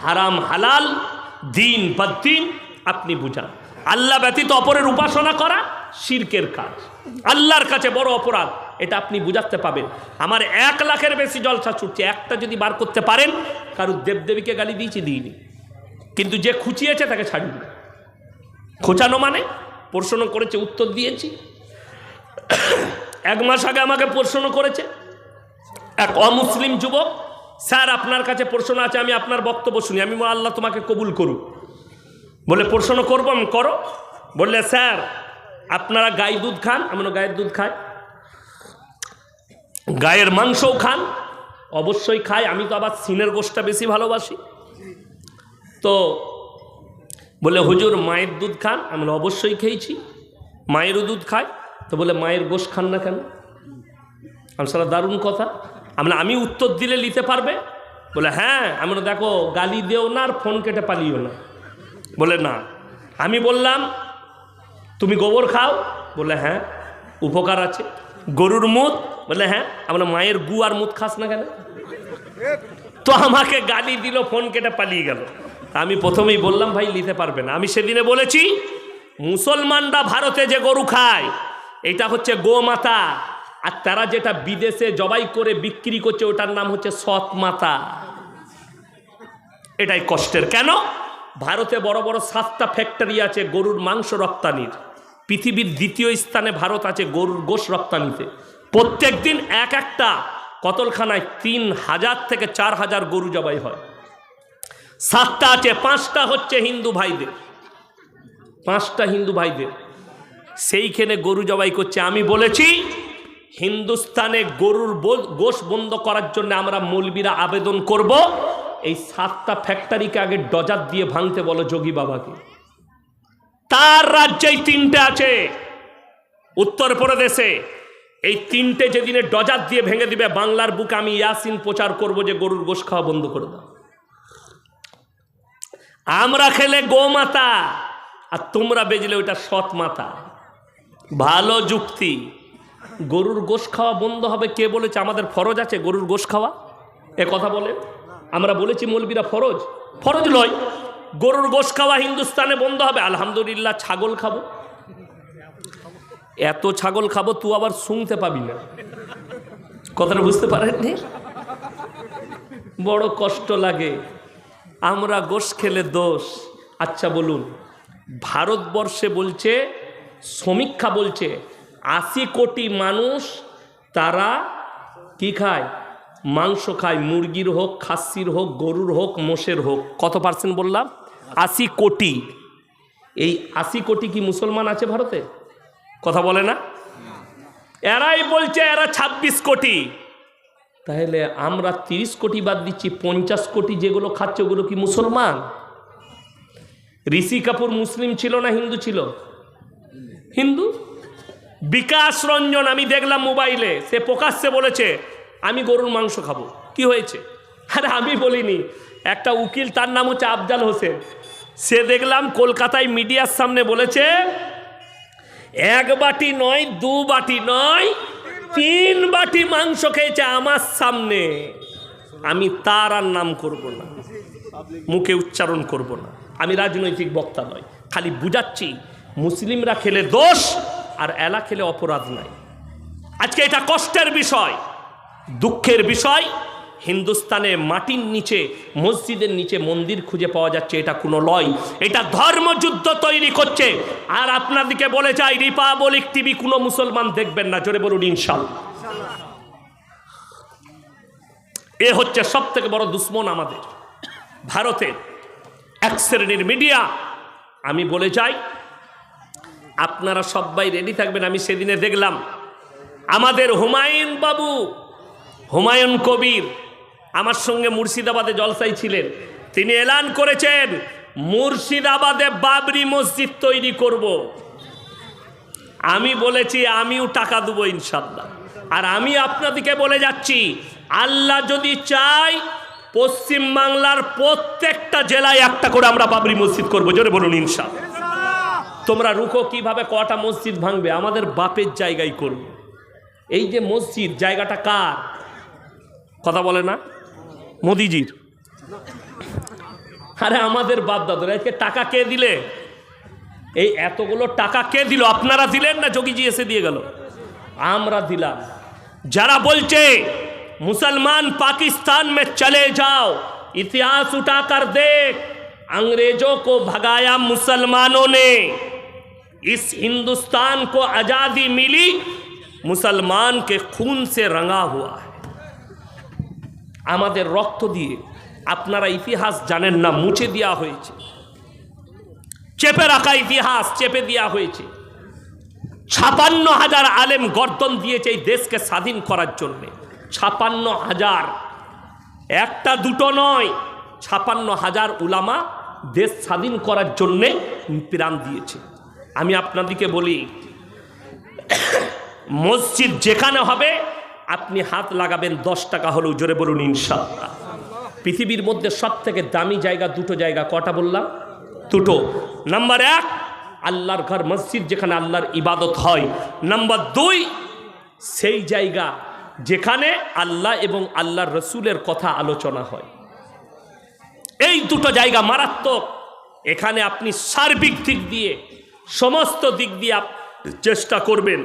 হারাম, হালাল, দিন দিন আপনি বুঝান। আল্লাহ ব্যতীত অপরের উপাসনা করা শিরকের কাজ। আল্লাহর কাছে বড় অপরাধ, এটা আপনি বুঝাতে পাবেন। আমার এক লাখের বেশি জলসা ছুটছে, একটা যদি বার করতে পারেন, কারুর দেবদেবীকে গালি দিয়েছি, দিইনি। কিন্তু যে খুঁচিয়েছে, তাকে ছাড়িনি। খোঁচানো মানে? প্রশ্ন করেছে, উত্তর দিয়েছি। এক মাস আগে আমাকে প্রশ্ন করেছে, এক অমুসলিম যুবক স্যার, আপনার কাছে প্রশ্ন আছে, আমি আপনার বক্তব্য শুনি, আমি আল্লাহ তোমাকে কবুল করুক। বলে, প্রশ্ন করব আমি, করো। বললে, স্যার, আপনারা গাই দুধ খান, আমি গায়ের দুধ খাই। গায়ের মাংসও খান, অবশ্যই খাই, আমি তো আবার সিনের গোষ্ঠটা বেশি ভালোবাসি। তো বলে, হুজুর, মায়ের দুধ খান, আমি অবশ্যই খেয়েছি, মায়েরও দুধ খায় তো বলে, মায়ের গোশ খান না কেন? আমি সারা দারুণ কথা। আমরা আমি উত্তর দিলে নিতে পারবে? বলে হ্যাঁ। আমি বললাম, দেখো গালি দেও না আর ফোন কেটে পালিও না। বলে না। আমি বললাম তুমি গোবর খাও। বলে হ্যাঁ। উপকার আছে। গরুর মুদ বলে হ্যাঁ। আমরা মায়ের গু আর মুদ খাস না কেন? তো আমাকে গালি দিল ফোন কেটে পালিয়ে গেল। আমি প্রথমেই বললাম ভাই নিতে পারবে না। আমি সেদিনে বলেছি মুসলমানরা ভারতে যে গরু খায় এটা হচ্ছে গোমাতা। আর তারা যেটা বিদেশে জবাই করে বিক্রি করছে, ওটার নাম হচ্ছে সৎ মাতা এটাই কষ্টের। কেন? ভারতে বড় বড় সাতটা ফ্যাক্টরি আছে গরুর মাংস রপ্তানির। পৃথিবীর দ্বিতীয় স্থানে ভারত আছে গরুর গোশ রপ্তানিতে। প্রত্যেক দিন এক একটা কতলখানায় তিন হাজার থেকে চার হাজার গরু জবাই হয়। সাতটা আছে, পাঁচটা হচ্ছে হিন্দু ভাইদের। পাঁচটা হিন্দু ভাইদের। সেইখানে গরু জবাই করছে। আমি বলেছি হিন্দুস্তানে গরুর গোশ বন্ধ করার জন্য আমরা মৌলবীরা আবেদন করব, এই সাতটা ফ্যাক্টরিকে আগে ডজার দিয়ে ভাঙতে বলো যোগী বাবাকে। তার রাজ্যেই তিনটে আছে, উত্তরপ্রদেশে। এই তিনটে যেদিনে ডজার দিয়ে ভেঙে দিবে, বাংলার বুকে আমি ইয়াসিন প্রচার করব যে গরুর গোশ খাওয়া বন্ধ করে দাও। আমরা খেলে গোমাতা, আর তোমরা বেজলে ওইটা সৎ মাতা ভালো যুক্তি। গরুর গোশ খাওয়া বন্ধ হবে। কে বলেছে আমাদের ফরজ আছে গরুর গোশ খাওয়া? এ কথা বলে। আমরা বলেছি মৌলবীরা ফরজ। ফরজ নয়, গরুর গোশ খাওয়া হিন্দুস্তানে বন্ধ হবে। আলহামদুলিল্লাহ ছাগল খাব। এত ছাগল খাব, তুই আবার শুনতে পাবি না। কথাটা বুঝতে পারেননি? বড় কষ্ট লাগে। আমরা গোশ খেলে দোষ। আচ্ছা বলুন, ভারতবর্ষে বলছে সমীক্ষা বলছে আশি কোটি মানুষ তারা কি খায়? মাংস খায়। মুরগির হোক, খাসির হোক, গরুর হোক, মোষের হোক। কত পার্সেন্ট বললাম? আশি কোটি। এই আশি কোটি কি মুসলমান আছে ভারতে? কথা বলে না? এরাই বলছে এরা ২৬ কোটি। তাহলে আমরা তিরিশ কোটি বাদ দিচ্ছি, পঞ্চাশ কোটি যেগুলো খাচ্ছে ওগুলো কি মুসলমান? ঋষি কাপুর মুসলিম ছিল না হিন্দু ছিল? হিন্দু? বিকাশ রঞ্জন আমি দেখলাম মোবাইলে, সে প্রকাশ্যে বলেছে, আমি গরুর মাংস খাব। কি হয়েছে? আরে আমি বলিনি, একটা উকিল, তার নাম হচ্ছে আফজাল হোসেন। সে দেখলাম কলকাতায় মিডিয়ার সামনে বলেছে, এক বাটি নয়, দু বাটি নয়, তিন বাটি মাংস খেয়েছে আমার সামনে। আমি তার আর নাম করব না, মুখে উচ্চারণ করব না। আমি রাজনৈতিক বক্তা নয় খালি বুঝাচ্ছি, মুসলিমরা খেলে দোষ আর এলা খেলে অপরাধ নাই। আজকে এটা কষ্টের বিষয়, দুঃখের বিষয়। হিন্দুস্তানে মাটির নিচে, মসজিদের নিচে মন্দির খুঁজে পাওয়া যাচ্ছে, এটা কোনো লয়। এটা ধর্মযুদ্ধ তৈরি করছে। আর আপনাদেরকে বলে যাই রিপাবলিক টিভি কোনো মুসলমান দেখবেন না। জোরে বলুন ইনশাল এ হচ্ছে সব থেকে বড় দুশ্মন আমাদের। ভারতের এক শ্রেণির মিডিয়া, আমি বলে যাই আপনারা সবাই রেডি থাকবেন, আমি সেদিনে দেখলাম। আমাদের হুমায়ুন বাবু, হুমায়ুন কবির আমার সঙ্গে মুর্শিদাবাদে জলসাই ছিলেন। তিনি এলান করেছেন, মুর্শিদাবাদে বাবরি মসজিদ তৈরি করব। আমি বলেছি, আমিও টাকা দেবো ইনশাল্লাহ আর আমি আপনাদেরকে বলে যাচ্ছি, আল্লাহ যদি চাই পশ্চিম বাংলার প্রত্যেকটা জেলায় একটা করে আমরা বাবরি মসজিদ করব। জোরে বলুন ইনশাল্লাহ তোমরা রুখো কিভাবে কটা মসজিদ ভাঙবে আমাদের বাপের জায়গায় করবে এই যে মসজিদ জায়গাটা কার কথা বলে না মোদিজির আরে আমাদের বাপ দাদুরা আজকে টাকা কে দিলে এই এতগুলো টাকা কে দিল আপনারা দিলেন না যোগীজি এসে দিয়ে গেল আমরা দিলাম যারা বলছে মুসলমান पाकिस्तान में चले जाओ इतिहास उठाकर देख अंग्रेजों को भगाया मुसलमानों ने इस हिंदुस्तान को आज़ादी मिली मुसलमान के खून से रंगा हुआ है আমাদের রক্ত দিয়ে আপনারা ইতিহাস জানেন না মুছে দেওয়া হয়েছে চেপে রাখা ইতিহাস চেপে দেওয়া হয়েছে ছাপান্ন হাজার আলেম গর্দন দিয়েছে এই দেশকে স্বাধীন করার জন্যে ছাপান্ন হাজার একটা দুটো নয় ছাপান্ন হাজার উলামা দেশ স্বাধীন করার জন্যে প্রাণ দিয়েছে আমি আপনাদেরকে বলি, মসজিদ যেখানে হবে, আপনি হাত লাগাবেন দশ টাকা হলেও জোরে বলুন ইনশাল্লাহ পৃথিবীর মধ্যে সব থেকে দামি জায়গা দুটো জায়গা, কটা বললাম? দুটো। নাম্বার এক, আল্লাহর ঘর, মসজিদ যেখানে আল্লাহর ইবাদত হয়। নাম্বার দুই, সেই জায়গা যেখানে আল্লাহ এবং আল্লাহর রসুলের কথা আলোচনা হয়। এই দুটো জায়গা মারাত্মক। এখানে আপনি সার্বিক দিক দিয়ে সমস্ত দিক দিয়ে আপ- চেষ্টা করবেন।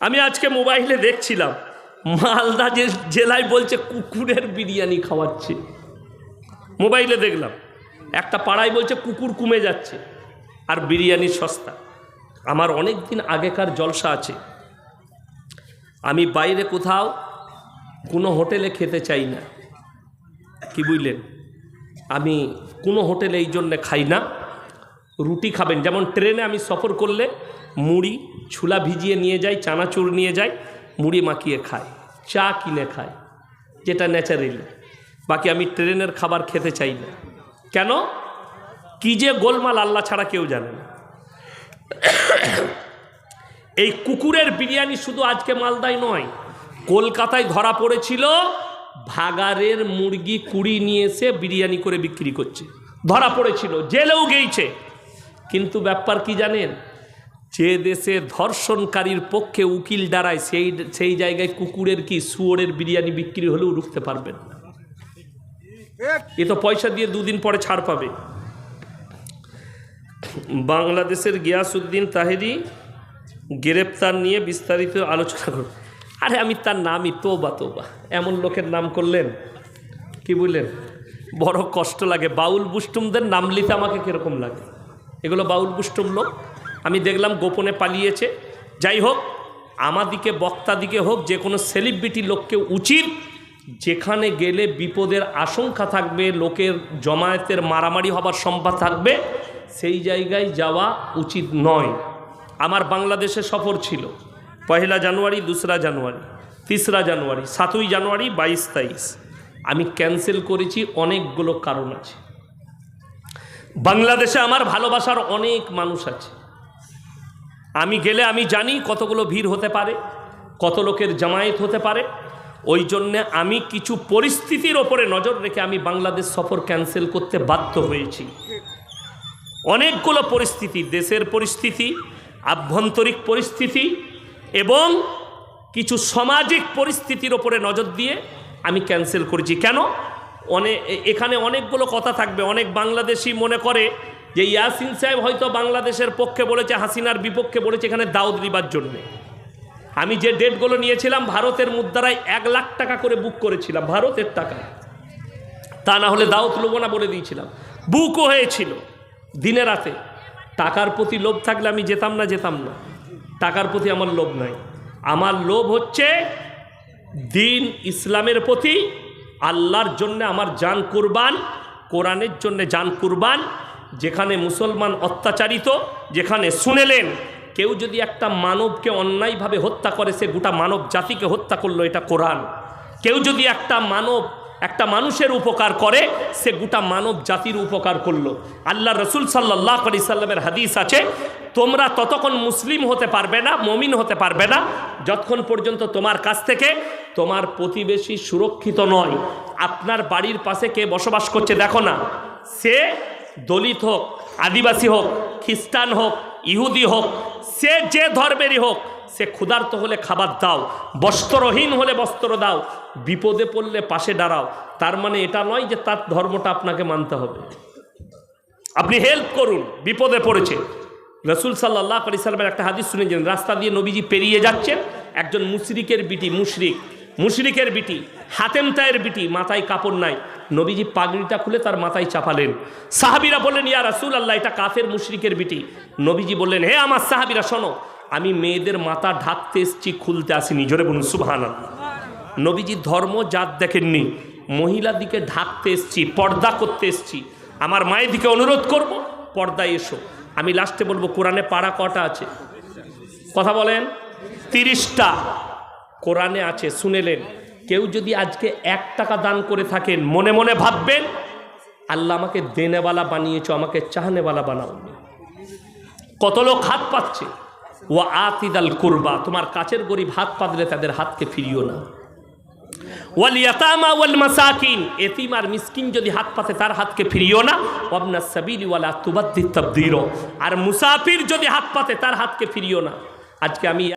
আমি আজকে মোবাইলে দেখছিলাম, মালদা জেলায় বলছে কুকুরের বিরিয়ানি খাওয়াচ্ছে। মোবাইলে দেখলাম, একটা পাড়ায় বলছে কুকুর কমে যাচ্ছে, আর বিরিয়ানি সস্তা। আমার অনেক দিন আগেকার জলসা আছে। আমি বাইরে কোথাও কোনো হোটেলে খেতে চাই না। কি বুঝলেন? আমি কোনো হোটেলে এই জন্যে খাই না। রুটি খাবেন। যেমন ট্রেনে আমি সফর করলে মুড়ি, ছুলা ভিজিয়ে নিয়ে যাই, চানাচুর নিয়ে যাই, মুড়ি মাখিয়ে খাই, চা কিনে খাই, যেটা ন্যাচারালি। বাকি আমি ট্রেনের খাবার খেতে চাই না। কেন? কি যে গোলমাল আল্লাহ ছাড়া কেউ জানে না। এই কুকুরের বিরিয়ানি শুধু আজকে মালদায় নয়, কলকাতায় ধরা পড়েছিল ভাগারের মুরগি কুড়ি নিয়ে এসে বিরিয়ানি করে বিক্রি করছে। ধরা পড়েছিল, জেলেও গেইছে। কিন্তু ব্যাপার কি জানেন? যে দেশে ধর্ষণকারীর পক্ষে উকিল দাঁড়ায়, সেই সেই জায়গায় কুকুরের কি শুয়োরের বিরিয়ানি বিক্রি হলেও রুখতে পারবেন না। এ তো পয়সা দিয়ে দুদিন পরে ছাড় পাবে। বাংলাদেশের গিয়াসউদ্দিন তাহেরি গ্রেপ্তার নিয়ে বিস্তারিত আলোচনা করব। আরে আমি তার নামই তোবা তোবা। এমন লোকের নাম করলেন, কি বললেন? বড় কষ্ট লাগে। বাউল বুষ্টুমদের নাম লিতে আমাকে কীরকম লাগে? এগুলো বাউল বুষ্টুম লোক। আমি দেখলাম গোপনে পালিয়েছে। যাই হোক আমাদিকে বক্তাদিকে হোক, যে কোনো সেলিব্রিটি লোককে উচিত যেখানে গেলে বিপদের আশঙ্কা থাকবে, লোকের জমায়েতের মারামারি হবার সম্ভব থাকবে, সেই জায়গায় যাওয়া উচিত নয়। আমার বাংলাদেশে সফর ছিল। পহেলা জানুয়ারি, দোসরা জানুয়ারি, তিসরা জানুয়ারি, সাতই জানুয়ারি, বাইশ তেইশ। আমি ক্যান্সেল করেছি, অনেকগুলো কারণ আছে। বাংলাদেশে আমার ভালোবাসার অনেক মানুষ আছে। আমি গেলে আমি জানি কতগুলো ভিড় হতে পারে, কত লোকের জামায়াত হতে পারে। ওই জন্যে আমি কিছু পরিস্থিতির ওপরে নজর রেখে আমি বাংলাদেশ সফর ক্যান্সেল করতে বাধ্য হয়েছি। অনেকগুলো পরিস্থিতি, দেশের পরিস্থিতি আভ্যন্তরিক পরিস্থিতি এবং কিছু সামাজিক পরিস্থিতির ওপরে নজর দিয়ে আমি ক্যান্সেল করেছি। কেন? অনেক এখানে অনেকগুলো কথা থাকবে। অনেক বাংলাদেশি মনে করে যে ইয়াসিন সাহেব হয়তো বাংলাদেশের পক্ষে বলেছে, হাসিনার বিপক্ষে বলেছে এখানে দাউদ দিবার জন্যে। আমি যে ডেটগুলো নিয়েছিলাম, ভারতের মুদ্রায় এক লাখ টাকা করে বুক করেছিলাম, ভারতের টাকা। তা না হলে দাউদ লোব না বলে দিয়েছিলাম। বুকও হয়েছিল দিনে রাতে। টাকার প্রতি লোভ থাকলে আমি যেতাম না যেতাম না। টাকার প্রতি আমার লোভ নাই। আমার লোভ হচ্ছে দিন ইসলামের প্রতি আল্লাহর জন্য আমার জান কুরবান, কোরআনের জন্য জান কুরবান, যেখানে মুসলমান অত্যাচারিত, যেখানে শুনেলেন, কেউ যদি একটা মানবকে অন্যায়ভাবে হত্যা করে, সে গোটা মানব জাতিকে হত্যা করল, এটা কোরআন। কেউ যদি একটা মানব একটা মানুষের উপকার করে, সে গোটা মানব জাতির উপকার করল। আল্লাহ রসুল সাল্লাহ আলি সাল্লামের হাদিস আছে, তোমরা ততক্ষণ মুসলিম হতে পারবে না, মমিন হতে পারবে না, যতক্ষণ পর্যন্ত তোমার কাছ থেকে তোমার প্রতিবেশী সুরক্ষিত নয়। আপনার বাড়ির পাশে কে বসবাস করছে দেখো না। সে দলিত হোক, আদিবাসী হোক, খ্রিস্টান হোক, ইহুদি হোক, সে যে ধর্মেরই হোক সে ক্ষুধার্ত হলে খাবার দাও, বস্ত্রহীন হলে বস্ত্র দাও, বিপদে পড়লে পাশে দাঁড়াও। তার মানে এটা নয় যে তার ধর্মটা আপনাকে মানতে হবে। আপনি হেল্প করুন, বিপদে পড়েছে। রসুল সাল্লাহ আলি সাল্লামের একটা হাদিস শুনেছেন, রাস্তা দিয়ে নবীজি পেরিয়ে যাচ্ছেন একজন মুশরিকের বিটি, মুশরিক, মুশরিকের বিটি হাতেম তায়ের বিটি, মাথায় কাপড় নাই। নবীজি পাগড়িটা খুলে তার মাথায় চাপালেন। সাহাবিরা বললেন, ইয়া রাসুল আল্লাহ এটা কাফের মুশরিকের বিটি। নবীজি বললেন, হে আমার সাহাবিরা, শোনো আমি মেয়েদের মাথা ঢাকতে এসছি, খুলতে আসিনি। জোরে বলুন সুবহান নবীজি ধর্ম জাত দেখেননি। মহিলা দিকে ঢাকতে এসছি, পর্দা করতে এসছি। আমার মায়ের দিকে অনুরোধ করব, পর্দায় এসো। আমি লাস্টে বলব, কোরআনে পাড়া কটা আছে? কথা বলেন। তিরিশটা। কোরআনে আছে, শুনেলেন। কেউ যদি আজকে এক টাকা দান করে থাকেন, মনে মনে ভাববেন, আল্লাহ আমাকে দেনেওয়ালা বানিয়েছ, আমাকে চাহনেওয়ালা বানাও কত লোক হাত পাচ্ছে ও আতিদাল কুরবা, তোমার কাছের গরিব হাত পাতলে তাদের হাতকে ফিরিও না। যদি হাত পাতে তার হাতকে ফিরিও না। আর মুসাফির যদি হাত পাতে তার হাতকে ফিরিও না। আজকে আমি